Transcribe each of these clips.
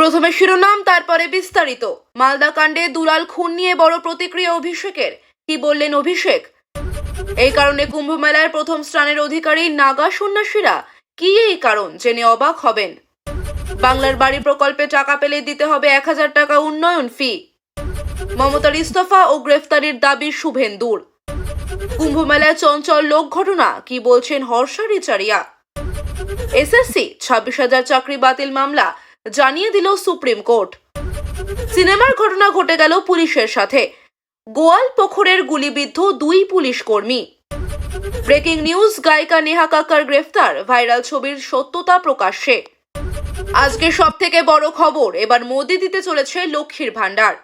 প্রথমে শিরোনাম, তারপরে বিস্তারিত। মালদা কাণ্ডে দুলাল খুন নিয়ে বড় প্রতিক্রিয়া অভিষেকের। কি বললেন অভিষেক? এই কারণে কুম্ভ মেলার প্রথম স্থানের অধিকারী নাগা সন্ন্যাসীরা কি এই কারণ জেনে অবাক হবেন। বাংলার বাড়ি প্রকল্পে টাকা পেলে দিতে হবে এক হাজার টাকা উন্নয়ন ফি। মমতার ইস্তফা ও গ্রেফতারির দাবি শুভেন্দুর। কুম্ভ মেলায় চঞ্চল লোক ঘটনা, কি বলছেন হর্ষারিচারিয়া এসএসসি, ছাব্বিশ হাজার চাকরি বাতিল মামলা জানিয়ে দিল সুপ্রিম কোর্ট। সিনেমার ঘটনা ঘটে গেল পুলিশের সাথে। গোয়াল পোখরের গুলিবিদ্ধ দুই পুলিশ কর্মী। ব্রেকিং নিউজ, গায়িকা নেহা কাকার গ্রেফতার, ভাইরাল ছবির সত্যতা প্রকাশ্যে। আজকে সব থেকে বড় খবর, এবার মোদি দিতে চলেছে লক্ষ্মীর ভাণ্ডার।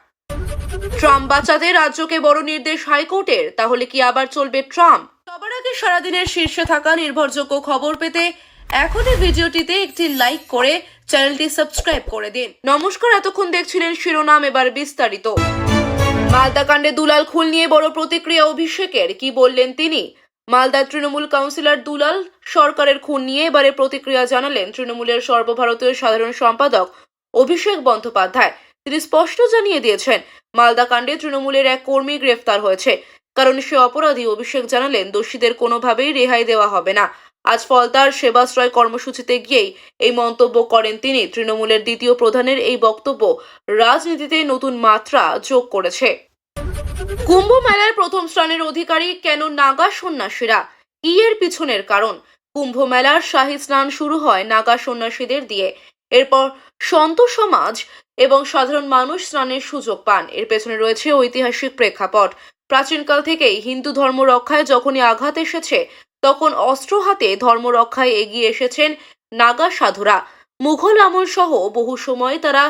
ট্রাম্প বাঁচাতে রাজ্যকে বড় নির্দেশ হাইকোর্টের, তাহলে কি আবার চলবে ট্রাম্প? সবার আগে সারাদিনের শীর্ষে থাকা নির্ভরযোগ্য খবর পেতে এখনই ভিডিওটিতে একটি লাইক করে চ্যানেলটি সাবস্ক্রাইব করে দিন। নমস্কার, এতক্ষণ দেখছিলেন শিরোনাম, এবার বিস্তারিত। মালদা কাণ্ডে দুলাল খুল নিয়ে বড় প্রতিক্রিয়া অভিষেকের, কি বললেন তিনি? মালদার তৃণমূল কাউন্সিলর দুলাল সরকারের খুন নিয়ে এবারে প্রতিক্রিয়া জানালেন তৃণমূলের সর্বভারতীয় সাধারণ সম্পাদক অভিষেক বন্দ্যোপাধ্যায়। তিনি স্পষ্ট জানিয়ে দিয়েছেন, মালদা কাণ্ডে তৃণমূলের এক কর্মী গ্রেফতার হয়েছে। কারণ সে অপরাধী, অভিষেক জানালেন, দোষীদের কোনোভাবেই রেহাই দেওয়া হবে না। আজ ফলতার সেবাশ্রয় কর্মসূচিতে গিয়েই এই মন্তব্য করেন তিনি। তৃণমূলের দ্বিতীয় প্রধানের এই বক্তব্য রাজনীতিতে নতুন মাত্রা যোগ করেছে। কুম্ভ মেলার প্রথম স্থানের অধিকারী কেন নাগা সন্ন্যাসীরা? কি এর পিছনের কারণ। কুম্ভ মেলার শাহী স্নান শুরু হয় নাগা সন্ন্যাসীদের দিয়ে। এরপর সন্ত সমাজ এবং সাধারণ মানুষ স্নানের সুযোগ পান। এর পেছনে রয়েছে ঐতিহাসিক প্রেক্ষাপট। প্রাচীনকাল থেকেই হিন্দু ধর্ম রক্ষায় যখনই আঘাত এসেছে তখন অস্ত্র হাতে ধর্ম রক্ষায় এগিয়ে এসেছেন নাগা সাধুরা। মুঘল আমল সহ বহু সময় তারা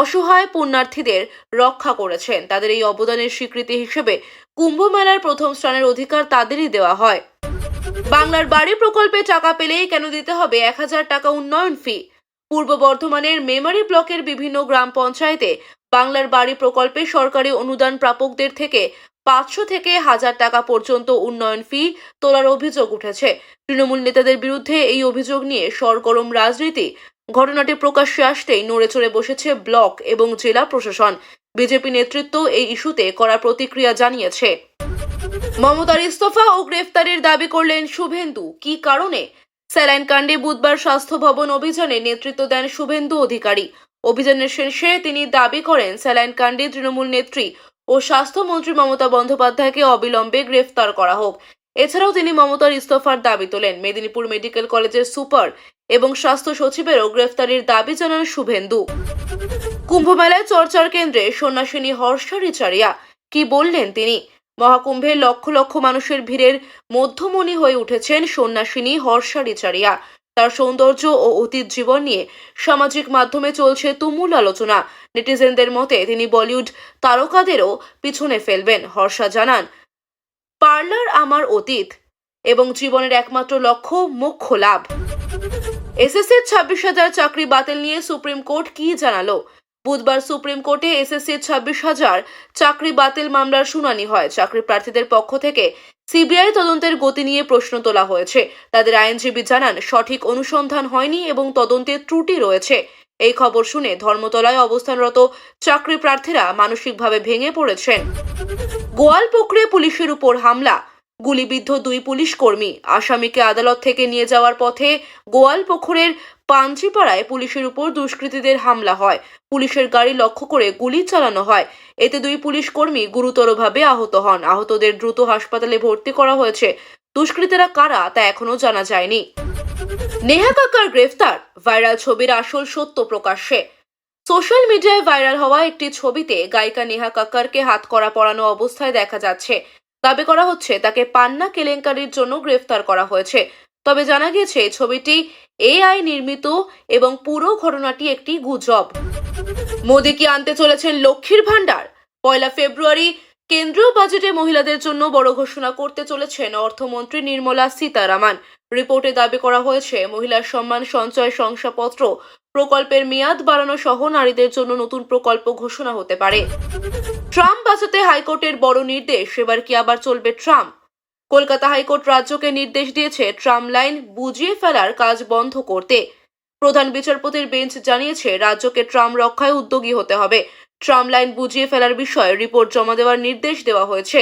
অসহায় পুণ্যার্থীদের রক্ষা করেছেন। তাদের এই অবদানের স্বীকৃতি হিসেবে কুম্ভ মেলার প্রথম স্থানের অধিকার তাদেরই দেওয়া হয়। বাংলার বাড়ি প্রকল্পে টাকা পেলেই কেন দিতে হবে? এক হাজার টাকা উন্নয়ন ফি পূর্ব বর্ধমানের মেমারি ব্লকের বিভিন্ন গ্রাম পঞ্চায়েতে বাংলার বাড়ি প্রকল্পে সরকারি অনুদান প্রাপকদের থেকে পাঁচশো থেকে হাজার টাকা পর্যন্ত উন্নয়ন ফি তোলার অভিযোগ উঠেছে। তৃণমূল নেতাদের বিরুদ্ধে এই অভিযোগ নিয়ে সরগরম রাজনীতি। ঘটনাটি প্রকাশ্যে আসতেই নড়ে চড়ে বসেছে ব্লক এবং জেলা প্রশাসন। বিজেপি নেতৃত্ব এই ইস্যুতে করা প্রতিক্রিয়া জানিয়েছে। মমতার ইস্তফা ও গ্রেফতারের দাবি করলেন শুভেন্দু। কি কারণে? স্যালাইন কাণ্ডে বুধবার স্বাস্থ্য ভবন অভিযানে নেতৃত্ব দেন শুভেন্দু অধিকারী। অভিযানের শেষে তিনি দাবি করেন স্যালাইন কাণ্ডে তৃণমূল নেত্রী ও স্বাস্থ্যমন্ত্রী মমতা বন্দ্যোপাধ্যায়কে অবিলম্বে গ্রেফতার করা হোক। এছাড়াও তিনি মমতার ইস্তফার দাবি তোলেন। মেদিনীপুর মেডিকেল কলেজের সুপার এবং স্বাস্থ্য সচিবেরও গ্রেফতারির দাবি জানান শুভেন্দু। কুম্ভমেলায় চর্চার কেন্দ্রে সন্ন্যাসিনী হর্ষারিচারিয়া কি বললেন তিনি? মহাকুম্ভে লক্ষ লক্ষ মানুষের ভিড়ের মধ্যমণি হয়ে উঠেছেন সন্ন্যাসিনী হর্ষারিচারিয়া তার সৌন্দর্য ও অতীত জীবন নিয়ে সামাজিক মাধ্যমে চলছে তুমুল আলোচনা। নেটিজেনদের মতে তিনি বলিউড তারকাদেরও পিছনে ফেলবেন, হর্ষা জানান। পার্লার আমার অতীত এবং জীবনের একমাত্র লক্ষ্য মোক্ষ লাভ। এসএসসির ছাব্বিশ হাজার চাকরি বাতিল নিয়ে সুপ্রিম কোর্ট কি জানালো? বুধবার সুপ্রিম কোর্টে এসএসসির ছাব্বিশ হাজার চাকরি বাতিল মামলার শুনানি হয়। চাকরি প্রার্থীদের পক্ষ থেকে সিবিআই তদন্তের গতি নিয়ে প্রশ্ন তোলা হয়েছে। তাদের আইনজীবী জানান, সঠিক অনুসন্ধান হয়নি এবং তদন্তে ত্রুটি রয়েছে। এই খবর শুনে ধর্মতলায় অবস্থানরত চাকরি প্রার্থীরা মানসিকভাবে ভেঙে পড়েছেন। গোয়ালপুকুরে পুলিশের উপর হামলা। গুলিবিদ্ধ দুই পুলিশ কর্মী। আসামিকে আদালত থেকে নিয়ে যাওয়ার পথে গোয়ালপুকুরের পাঞ্চিপাড়ায় পুলিশের উপর দুষ্কৃতীদের হামলা হয়। পুলিশের গাড়ি লক্ষ্য করে গুলি চালানো হয়। এতে দুই পুলিশ কর্মী গুরুতরভাবে আহত হন। আহতদের দ্রুত হাসপাতালে ভর্তি করা হয়েছে। দুষ্কৃতীরা কারা তা এখনও জানা যায়নি। নেহা কাক্কার গ্রেফতার। ভাইরাল ছবির আসল সত্য প্রকাশ্যে। সোশ্যাল মিডিয়ায় ভাইরাল হওয়া একটি ছবিতে গায়িকা নেহা কাক্কারকে হাত করা পরানো অবস্থায় দেখা যাচ্ছে। দাবি করা হচ্ছে, তাকে পান্না কেলেঙ্কারির জন্য গ্রেফতার করা হয়েছে। তবে জানা গেছে, ছবিটি এআই নির্মিত এবং পুরো ঘটনাটি একটি গুজব। মোদী কি আনতে চলেছেন লক্ষ্মীর ভাণ্ডার? পয়লা ফেব্রুয়ারি কেন্দ্রীয় বাজেটে মহিলাদের জন্য বড় ঘোষণা করতে চলেছেন অর্থমন্ত্রী নির্মলা সীতারামান। রিপোর্টে দাবি করা হয়েছে, মহিলার সম্মান সঞ্চয় শংসাপত্র প্রকল্পের মেয়াদ বাড়ানো সহ নারীদের জন্য নতুন প্রকল্প ঘোষণা হতে পারে। ট্রাম্প বাঁচাতে হাইকোর্টের বড় নির্দেশ, এবার কি আবার চলবে ট্রাম্প? কলকাতা হাইকোর্ট রাজ্যকে নির্দেশ দিয়েছে ট্রাম লাইন বুঝিয়ে ফেলার কাজ বন্ধ করতে। প্রধান বিচারপতির বেঞ্চ জানিয়েছে, রাজ্যকে ট্রাম রক্ষায় উদ্যোগী হতে হবে। ট্রাম লাইন বুঝিয়ে ফেলার বিষয়ে রিপোর্ট জমা দেওয়ার নির্দেশ দেওয়া হয়েছে।